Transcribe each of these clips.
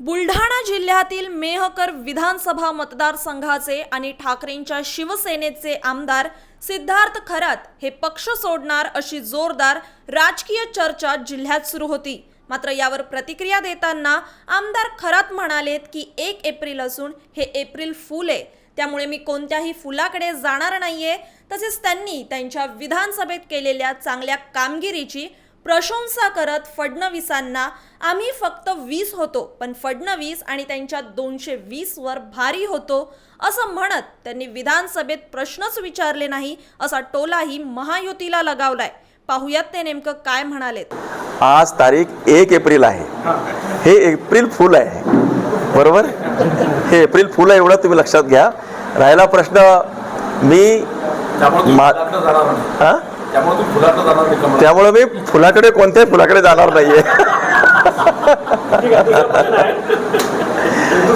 बुलढाणा जिल्ह्यातील मेहकर विधानसभा मतदारसंघाचे आणि ठाकरेंच्या शिवसेनेचे आमदार सिद्धार्थ खरात हे पक्ष सोडणार अशी जोरदार राजकीय चर्चा जिल्ह्यात सुरू होती. मात्र यावर प्रतिक्रिया देताना आमदार खरात म्हणालेत की एक एप्रिल असून हे एप्रिल फुल आहे. त्यामुळे मी कोणत्याही फुलाकडे जाणार नाहीये. तसेच त्यांनी त्यांच्या विधानसभेत केलेल्या चांगल्या कामगिरीची प्रशंसा करत फडणवीसांना आम्ही फक्त वीस होतो पण फडणवीस आणि त्यांच्या दोनशे वीस वर भारी होतो असं म्हणत त्यांनी विधानसभेत प्रश्नच विचारले नाही असा टोलाही महायुतीला लगावलाय. पाहुयात ते नेमकं काय म्हणालेत. आज तारीख एक एप्रिल आहे. हे एप्रिल फुल आहे. बरोबर? हे एप्रिल फुल आहे एवढं तुम्ही लक्षात घ्या. राहिला प्रश्न मी मा- त्यामुळे मी फुलाकडे कोणत्याही फुलाकडे जाणार नाहीये.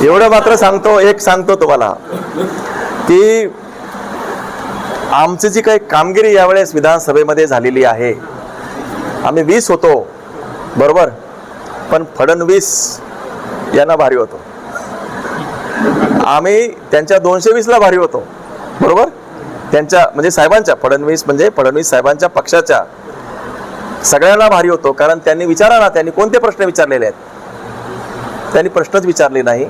एवढं मात्र सांगतो एक सांगतो तुम्हाला की आमची जी काही कामगिरी यावेळेस विधानसभेमध्ये झालेली आहे आम्ही वीस होतो बरोबर? पण फडणवीस यांना भारी होतो. आम्ही त्यांच्या दोनशे वीसला भारी होतो बरोबर? त्यांच्या म्हणजे साहेबांच्या फडणवीस म्हणजे फडणवीस साहेबांच्या पक्षाच्या सगळ्यांना भारी होतो कारण त्यांनी विचारा ना त्यांनी कोणते प्रश्न विचारलेले आहेत? त्यांनी प्रश्नच विचारले नाही.